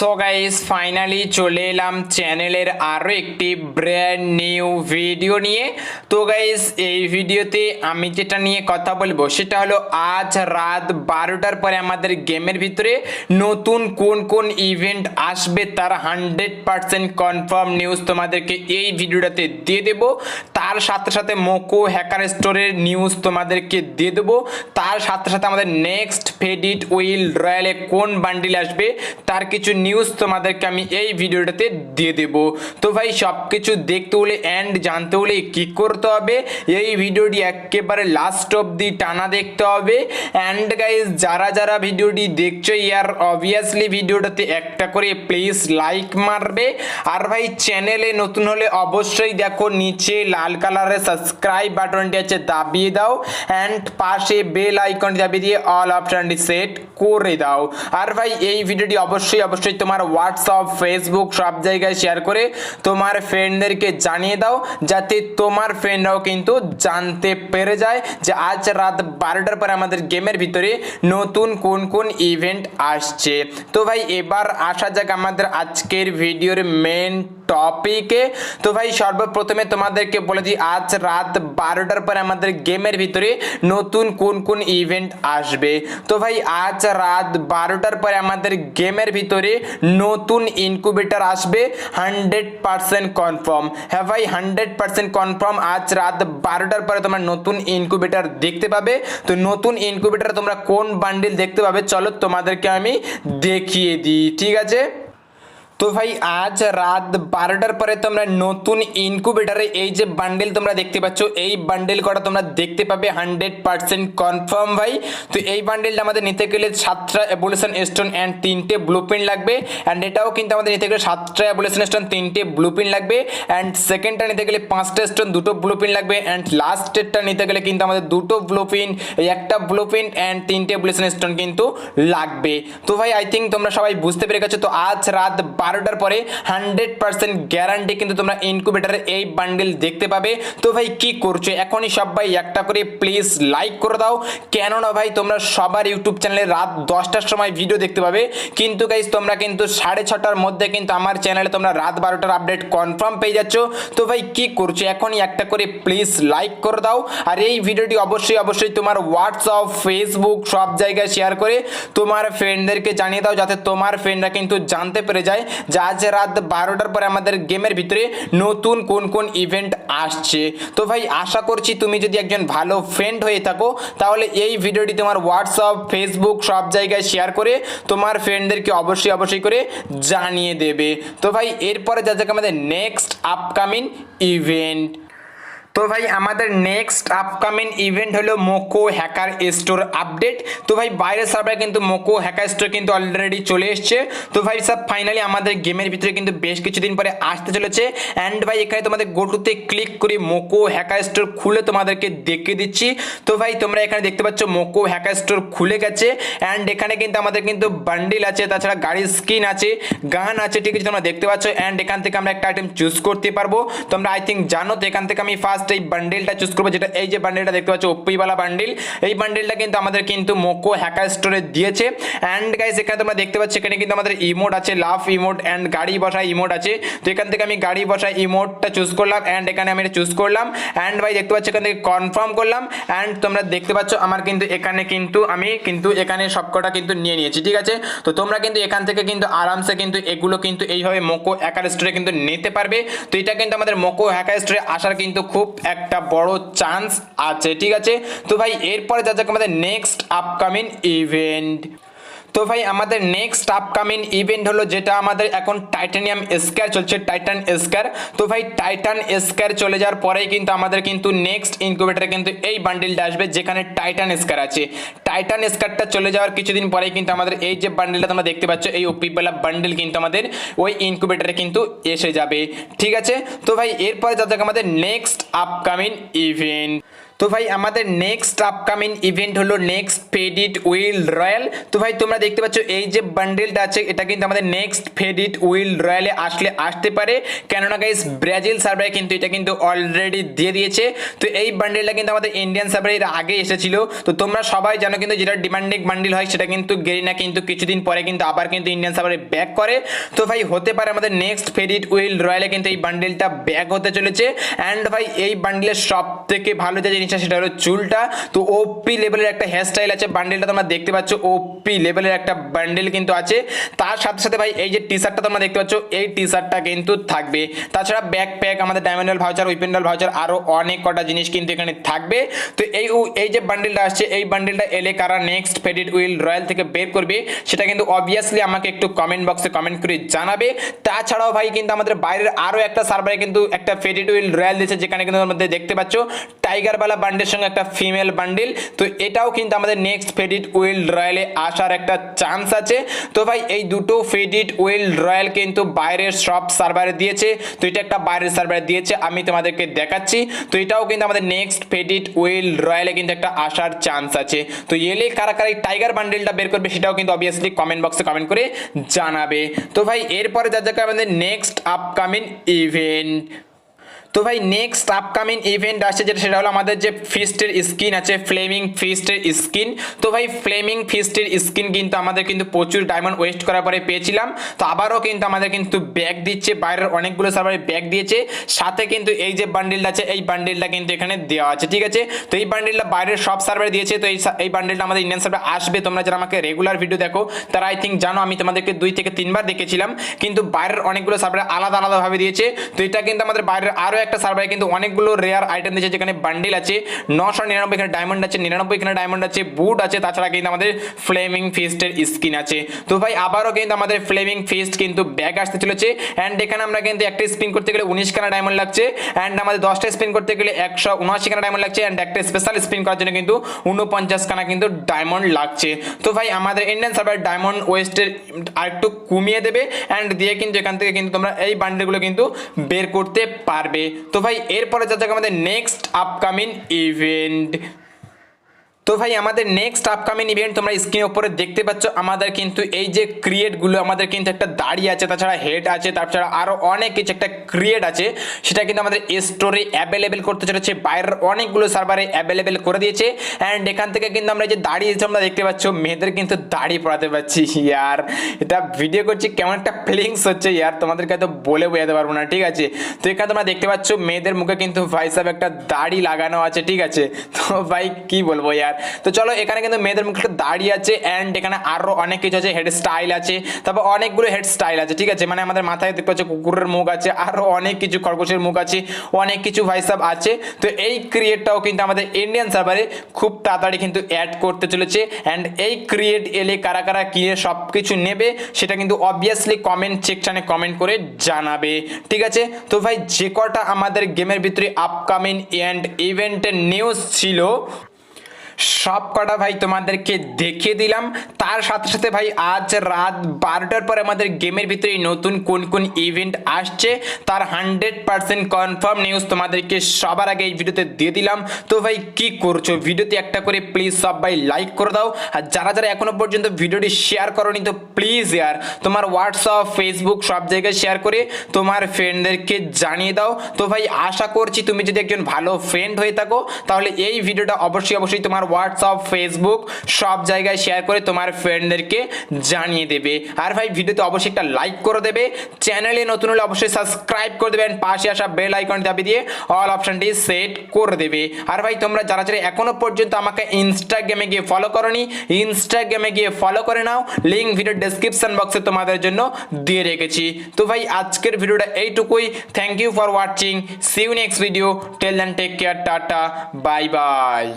So guys finally চলে এলাম চ্যানেলের আরও একটি ব্র্যান্ড নিউ ভিডিও নিয়ে। তো গাইস এই ভিডিওতে আমি যেটা নিয়ে কথা বলব, সেটা হলো আজ রাত বারোটার পরে আমাদের গেমের ভিতরে নতুন কোন কোন ইভেন্ট আসবে তার হান্ড্রেড পার্সেন্ট কনফার্ম নিউজ তোমাদেরকে এই ভিডিওটাতে দিয়ে দেবো। তার সাথে সাথে মোকো হ্যাকার স্টোরের নিউজ তোমাদেরকে দিয়ে দেবো। তার সাথে সাথে আমাদের নেক্সট ফেডিট উইল রয়্যালে কোন বান্ডিল আসবে, তার কিছু নিউজ তোমাদেরকে আমি এই ভিডিওটাতে দিয়ে দেব। তো ভাই সব কিছু দেখতে হলে অ্যান্ড জানতে হলে কি করতে হবে? এই ভিডিওটি একেবারে লাস্ট অবধি টানা দেখতে হবে। অ্যান্ড গাইজ যারা যারা ভিডিওটি দেখছ, ইয়ার অবভিয়াসলি ভিডিওটাতে একটা করে প্লিজ লাইক মারবে। আর ভাই চ্যানেলে নতুন হলে অবশ্যই দেখো, নিচে লাল কালারের সাবস্ক্রাইব বাটনটি আছে, দাবিয়ে দাও। অ্যান্ড পাশে বেল আইকনটি দাবিয়ে দিয়ে অল অপশনটি সেট করে দাও। আর ভাই, এই ভিডিওটি অবশ্যই অবশ্যই তোমার হোয়াটসঅ্যাপ ফেসবুক সব জায়গায় শেয়ার করে তোমার ফ্রেন্ডদেরকে জানিয়ে দাও, যাতে তোমার ফ্রেন্ডরাও কিন্তু জানতে পেরে যায় যে আজ রাত বারোটার পরে আমাদের গেমের ভিতরে নতুন কোন কোন ইভেন্ট আসছে। তো ভাই, এবার আসা যাক আমাদের আজকের ভিডিওর মেন টপিকে তো ভাই, সর্বপ্রথমে তোমাদেরকে বলে দিই, আজ রাত বারোটার পরে আমাদের গেমের ভিতরে নতুন কোন কোন ইভেন্ট আসবে। তো ভাই, আজ রাত বারোটার পরে আমাদের গেমের ভিতরে নতুন ইনকুবেটার আসবে হান্ড্রেড পার্সেন্ট কনফার্ম হ্যাঁ ভাই হান্ড্রেড পার্সেন্ট কনফার্ম আজ রাত বারোটার পরে তোমার নতুন ইনকুবেটার দেখতে পাবে। তো নতুন ইনকুবেটার তোমরা কোন বান্ডিল দেখতে পাবে? চলো তোমাদেরকে আমি দেখিয়ে দিই, ঠিক আছে? তো ভাই, আজ রাত বারোটার পরে তোমরা নতুন ইনকুবেটারে এই যে বান্ডেল তোমরা দেখতে পাচ্ছ, এই বান্ডেল করা তোমরা দেখতে পাবে হান্ড্রেড পার্সেন্ট কনফার্ম ভাই। তো এই বান্ডেলটা আমাদের নিতে গেলে সাতটা অ্যাবুলেশন স্টোন অ্যান্ড তিনটে ব্লু লাগবে। অ্যান্ড এটাও কিন্তু আমাদের নিতে গেলে সাতটা অ্যাবুলেশন স্টোন তিনটে ব্লু লাগবে। অ্যান্ড সেকেন্ডটা নিতে গেলে পাঁচটা স্টোন দুটো ব্লু লাগবে। অ্যান্ড লাস্টেরটা নিতে গেলে কিন্তু আমাদের দুটো ব্লু একটা ব্লু প্রিন্ট অ্যান্ড তিনটে অ্যাবুলেশন স্টোন কিন্তু লাগবে। তো ভাই আই থিঙ্ক তোমরা সবাই বুঝতে পেরে গেছো। তো আজ রাত বারোটার পরে হান্ড্রেড পার্সেন্ট গ্যারান্টি কিন্তু তোমরা ইনকুবেটারের এই বান্ডেল দেখতে পাবে। তো ভাই, কি করছ? এখনই সবাই একটা করে প্লিজ লাইক করে দাও। কেননা ভাই, তোমরা সবার ইউটিউব চ্যানেলে রাত দশটার সময় ভিডিও দেখতে পাবে। কিন্তু গাইজ তোমরা কিন্তু সাড়ে ছটার মধ্যে কিন্তু আমার চ্যানেলে তোমরা রাত বারোটার আপডেট কনফার্ম পেয়ে যাচ্ছ। তো ভাই, কি করছ? এখনই একটা করে প্লিজ লাইক করে দাও। আর এই ভিডিওটি অবশ্যই অবশ্যই তোমার হোয়াটসঅ্যাপ ফেসবুক সব জায়গায় শেয়ার করে তোমার ফ্রেন্ডদেরকে জানিয়ে দাও, যাতে তোমার ফ্রেন্ডরা কিন্তু জানতে পেরে যায়। যে আজ রাত বারোটার পরে আমাদের গেমের ভিতরে নতুন কোন কোন ইভেন্ট আসছে। তো ভাই, আশা করছি তুমি যদি একজন ভালো ফ্রেন্ড হয়ে থাকো, তাহলে এই ভিডিওটি তোমার হোয়াটসঅ্যাপ ফেসবুক সব জায়গায় শেয়ার করে তোমার ফ্রেন্ডদেরকে অবশ্যই অবশ্যই করে জানিয়ে দেবে। তো ভাই, এরপরে যা যাক আমাদের নেক্সট আপকামিং ইভেন্ট তো ভাই, আমাদের নেক্সট আপকামিং ইভেন্ট হলো মোকো হ্যাকার স্টোর আপডেট তো ভাই, বাইরের সার্ভারে কিন্তু মোকো হ্যাকার স্টোর কিন্তু অলরেডি চলে এসছে। তো ভাই সব ফাইনালি আমাদের গেমের ভিতরে কিন্তু বেশ কিছুদিন পরে আসতে চলেছে। অ্যান্ড ভাই, এখানে তোমাদের গোটুতে ক্লিক করে মোকো হ্যাকার স্টোর খুলে তোমাদেরকে দেখিয়ে দিচ্ছি। তো ভাই, তোমরা এখানে দেখতে পাচ্ছ মোকো হ্যাকার স্টোর খুলে গেছে। অ্যান্ড এখানে কিন্তু আমাদের কিন্তু বান্ডিল আছে, তাছাড়া গাড়ির স্কিন আছে, গান আছে, ঠিক আছে, তোমরা দেখতে পাচ্ছ। অ্যান্ড এখান থেকে আমরা একটা আইটেম চুজ করতে পারব। তোমরা আই থিঙ্ক জানো তো, এখান থেকে আমি ফার্স্ট এই বান্ডেলটা চুজ করব, যেটা এই যে বান্ডেলটা দেখতে পাচ্ছ ওপিওয়ালা বান্ডেল এই বান্ডেলটা কিন্তু আমাদের কিন্তু মোকো হ্যাকার স্টোরে দিয়েছে। অ্যান্ড গাইস এখানে তোমরা দেখতে পাচ্ছ, এখানে কিন্তু আমাদের ইমোট আছে লাভ ইমোট অ্যান্ড গাড়ি বসা ইমোট আছে। তো এখান থেকে আমি গাড়ি বসা ইমোটটা চুজ করলাম অ্যান্ড এখানে আমি এটা চুজ করলাম। অ্যান্ড ভাই, দেখতে পাচ্ছ, এখান থেকে কনফার্ম করলাম। অ্যান্ড তোমরা দেখতে পাচ্ছ, আমার কিন্তু এখানে কিন্তু আমি কিন্তু এখানে সবকটা কিন্তু নিয়ে নিয়েছি, ঠিক আছে? তো তোমরা কিন্তু এখান থেকে কিন্তু আরামসে কিন্তু এগুলো কিন্তু এইভাবে মোকো হ্যাকার স্টোরে কিন্তু নিতে পারবে। তো এটা কিন্তু আমাদের মোকো হ্যাকার স্টোরে আসার কিন্তু খুব একটা বড় চান্স আছে, ঠিক আছে? তো ভাই, এরপরে যা যাক আমাদের নেক্সট আপকামিং ইভেন্ট তো ভাই, আমাদের নেক্সট আপকামিং ইভেন্ট হলো যেটা আমাদের এখন টাইটানিয়াম স্কোয়ার চলছে টাইটান স্কোয়ার তো ভাই টাইটান স্কোয়ার চলে যাওয়ার পরেই কিন্তু আমাদের কিন্তু নেক্সট ইনকিউবেটারে কিন্তু এই বান্ডিলটা আসবে, যেখানে টাইটান স্কোয়ার আছে। টাইটান স্কোয়ারটা চলে যাওয়ার কিছুদিন পরেই কিন্তু আমাদের এই যে বান্ডিলটা তোমরা দেখতে পাচ্ছ, এই ওপিবেলা বান্ডিল কিন্তু আমাদের ওই ইনকিউবেটারে কিন্তু এসে যাবে। ঠিক আছে? তো ভাই, এরপরে যা আমাদের নেক্সট আপকামিং ইভেন্ট তো ভাই, আমাদের নেক্সট আপকামিং ইভেন্ট হলো নেক্সট ফেডিট উইল রয়্যাল তো ভাই, তোমরা দেখতে পাচ্ছ, এই যে বান্ডেলটা আছে, এটা কিন্তু আমাদের নেক্সট ফেডিট উইল রয়্যালে আসলে আসতে পারে। কেননা গাইস ব্রাজিল সার্ভারে কিন্তু এটা কিন্তু অলরেডি দিয়ে দিয়েছে। তো এই বান্ডেলটা কিন্তু আমাদের ইন্ডিয়ান সার্ভারে এর আগে এসেছিল। তো তোমরা সবাই জানো কিন্তু যেটা ডিমান্ডিং বান্ডেল হয়, সেটা কিন্তু গেরিনা কিন্তু কিছুদিন পরে কিন্তু আবার কিন্তু ইন্ডিয়ান সার্ভারে ব্যাক করে। তো ভাই, হতে পারে আমাদের নেক্সট ফেডিট উইল রয়্যালে কিন্তু এই বান্ডেলটা ব্যাক হতে চলেছে। অ্যান্ড ভাই, এই বান্ডেলের সব থেকে ভালো যে জিনিসটা সেটা হলো চুলটা। তো ওপি লেভেলের একটা হেয়ার স্টাইল আছে বান্ডেলটা তোমরা দেখতে পাচ্ছ ওপি লেভেলের একটা বান্ডেল কিন্তু আছে। তার সাথে সাথে ভাই, এই যে টি শার্টটা তোমরা দেখতে পাচ্ছ, এই টি শার্টটা কিন্তু থাকবে। তাছাড়া ব্যাক প্যাক আমাদের ডায়মন্ডাল ভাউচার উইপেন্ডাল ভাউচার আরও অনেক কটা জিনিস কিন্তু এখানে থাকবে। তো এই এই যে বান্ডেলটা আসছে, এই বান্ডেলটা এলে কারা নেক্সট ফেডিট উইল রয়্যাল থেকে বের করবে, সেটা কিন্তু অবভিয়াসলি আমাকে একটু কমেন্ট বক্সে কমেন্ট করে জানাবে। তাছাড়াও ভাই, কিন্তু আমাদের বাইরের আরও একটা সার্ভারে কিন্তু একটা ফেডিট উইল রয়্যাল দিয়েছে, যেখানে কিন্তু আমাদের দেখতে পাচ্ছ টাইগারবালা বান্ডের সঙ্গে একটা ফিমেল বান্ডিল তো এটাও কিন্তু আমাদের নেক্সট ফেডিট উইল রয়্যালে আসার একটা চান্স আছে। তো ভাই, এই দুটো ফেডিট উইল রয়্যাল কিন্তু বাইরের সব সার্ভারে দিয়েছে, তো এটা একটা বাইরের সার্ভারে দিয়েছে, আমি তোমাদেরকে দেখাচ্ছি। তো এটাও কিন্তু আমাদের নেক্সট ফেডিট উইল রয়্যালে কিন্তু একটা আসার চান্স আছে। তো এলে কারা কারা এই টাইগার বান্ডেলটা বের করবে সেটাও কিন্তু অবভিয়াসলি কমেন্ট বক্সে কমেন্ট করে জানাবে। তো ভাই, এরপরে যা যাকে আমাদের নেক্সট আপকামিং ইভেন্ট তো ভাই নেক্সট আপকামিং ইভেন্ট আসছে যেটা, সেটা হলো আমাদের যে ফিস্টের স্কিন আছে ফ্লেমিং ফিস্টের স্কিন তো ভাই ফ্লেমিং ফিস্টের স্কিন কিন্তু আমাদের কিন্তু প্রচুর ডায়মন্ড ওয়েস্ট করার পরে পেয়েছিলাম। তো আবারও কিন্তু আমাদের কিন্তু ব্যাগ দিচ্ছে, বাইরের অনেকগুলো সার্ভারে ব্যাগ দিয়েছে। সাথে কিন্তু এই যে বান্ডেলটা আছে, এই বান্ডেলটা কিন্তু এখানে দেওয়া আছে, ঠিক আছে? তো এই বান্ডেলটা বাইরের সব সার্ভারে দিয়েছে, তো এই বান্ডেলটা আমাদের ইন্ডিয়ান সার্ভারে আসবে। তোমরা যারা আমাকে রেগুলার ভিডিও দেখো, তারা আই থিঙ্ক জানো, আমি তোমাদেরকে দুই থেকে তিনবার দেখেছিলাম। কিন্তু বাইরের অনেকগুলো সার্ভারে আলাদা আলাদাভাবে দিয়েছে। তো এটা কিন্তু আমাদের বাইরের আরও একটা সার্ভারে কিন্তু অনেকগুলো রেয়ার আইটেম দিয়েছে, যেখানে বান্ডিল আছে, নশো নিরানব্বই, এখানে ডায়মন্ড আছে, নিরানব্বই, এখানে ডায়মন্ড আছে বুট আছে, তাছাড়া কিন্তু আমাদের ফ্লেমিং ফিস্টের স্কিন আছে। তো ভাই, আবারও কিন্তু আমাদের ফ্লেমিং ফিস্ট কিন্তু ব্যাগ আসতে চলেছে অ্যান্ড এখানে আমরা কিন্তু একটা স্পিন করতে গেলে উনিশ খানা ডায়মন্ড লাগছে অ্যান্ড আমাদের দশটা স্পিন করতে গেলে একশো উনআশি খানা ডায়মন্ড লাগছে অ্যান্ড একটা স্পেশাল স্পিন করার জন্য কিন্তু উনপঞ্চাশ খানা কিন্তু ডায়মন্ড লাগছে। তো ভাই, আমাদের ইন্ডিয়ান সার্ভার ডায়মন্ড ওয়েস্টের আরেকটু কমিয়ে দেবে অ্যান্ড দিয়ে কিন্তু এখান থেকে কিন্তু তোমরা এই বান্ডেলগুলো কিন্তু বের করতে পারবে। তো ভাই এরপরে যা যাক আমাদের নেক্সট আপকামিং ইভেন্ট তো ভাই, আমাদের নেক্সট আপকামিং ইভেন্ট তোমরা স্ক্রিনের উপরে দেখতে পাচ্ছ। আমাদের কিন্তু এই যে ক্রিয়েটগুলো আমাদের কিন্তু একটা দাড়ি আছে, তাছাড়া হেড আছে, তাছাড়া আরও অনেক কিছু একটা ক্রিয়েট আছে। সেটা কিন্তু আমাদের স্টোরে অ্যাভেলেবেল করতে চলেছে। বাইরের অনেকগুলো সার্ভারে অ্যাভেলেবেল করে দিয়েছে। অ্যান্ড এখান থেকে কিন্তু আমরা যে দাড়ি তোমরা দেখতে পাচ্ছ, মেয়েদের কিন্তু দাড়ি পড়াতে পারছি। ইয়ার, এটা ভিডিও করছি, কেমন একটা ফিলিংস হচ্ছে। ইয়ার, তোমাদেরকে তো বলে বোঝাতে পারব না, ঠিক আছে? তো এখানে তোমরা দেখতে পাচ্ছ, মেয়েদের মুখে কিন্তু ভাই সাহেব একটা দাড়ি লাগানো আছে, ঠিক আছে? তো ভাই, কি বলব, ইয়ার? তো চলো এখানে কিন্তু মেয়েদের মুখে একটা দাড়ি আছে অ্যান্ড এখানে আরও অনেক কিছু আছে হেড স্টাইল আছে, তারপর অনেকগুলো হেড স্টাইল আছে, ঠিক আছে? মানে আমাদের মাথায় দেখতে পাচ্ছ কুকুরের মুখ আছে আরও অনেক কিছু খরগোশের মুখ আছে, অনেক কিছু ভাই সাহেব আছে। তো এই ক্রিয়েটটাও কিন্তু আমাদের ইন্ডিয়ান সার্ভারে খুব তাড়াতাড়ি কিন্তু অ্যাড করতে চলেছে অ্যান্ড এই ক্রিয়েট এলে কারা কারা কিনে সব কিছু নেবে, সেটা কিন্তু অবভিয়াসলি কমেন্ট সেকশানে কমেন্ট করে জানাবে, ঠিক আছে? তো ভাই, যে কটা আমাদের গেমের ভিতরে আপকামিং অ্যান্ড ইভেন্টের নিউজ ছিল সব কটা ভাই তোমাদেরকে দেখিয়ে দিলাম। তার সাথে সাথে ভাই, আজ রাত বারোটার পর আমাদের গেমের ভিতরে নতুন কোন কোন ইভেন্ট আসছে, তার হান্ড্রেড পার্সেন্ট কনফার্ম নিউজ তোমাদেরকে সবার আগে এই ভিডিওতে দিয়ে দিলাম। তো ভাই, কি করছ? ভিডিওতে একটা করে প্লিজ সব ভাই লাইক করে দাও। আর যারা যারা এখনও পর্যন্ত ভিডিওটি শেয়ার করনি, তো প্লিজ ইয়ার তোমার হোয়াটসঅ্যাপ ফেসবুক সব জায়গায় শেয়ার করে তোমার ফ্রেন্ডদেরকে জানিয়ে দাও। তো ভাই, আশা করছি তুমি যদি একজন ভালো ফ্রেন্ড হয়ে থাকো, তাহলে এই ভিডিওটা অবশ্যই অবশ্যই তোমার হোয়াটসঅ্যাপ ফেসবুক সব জায়গায় শেয়ার করে তোমার ফ্রেন্ডদেরকে জানিয়ে দেবে। আর ভাই, ভিডিওতে অবশ্যই একটা লাইক করে দেবে। চ্যানেলে নতুন হলে অবশ্যই সাবস্ক্রাইব করে দেবেন পাশে আসা বেল আইকন দাবি দিয়ে অল অপশনটি সেট করে দেবে। আর ভাই, তোমরা যারা যারা এখনও পর্যন্ত আমাকে ইনস্টাগ্রামে গিয়ে ফলো করনি ইনস্টাগ্রামে গিয়ে ফলো করে নাও। লিঙ্ক ভিডিও ডেসক্রিপশন বক্সে তোমাদের জন্য দিয়ে রেখেছি। তো ভাই, আজকের ভিডিওটা এইটুকুই। Thank you for watching see you next video till then take care tata. Bye bye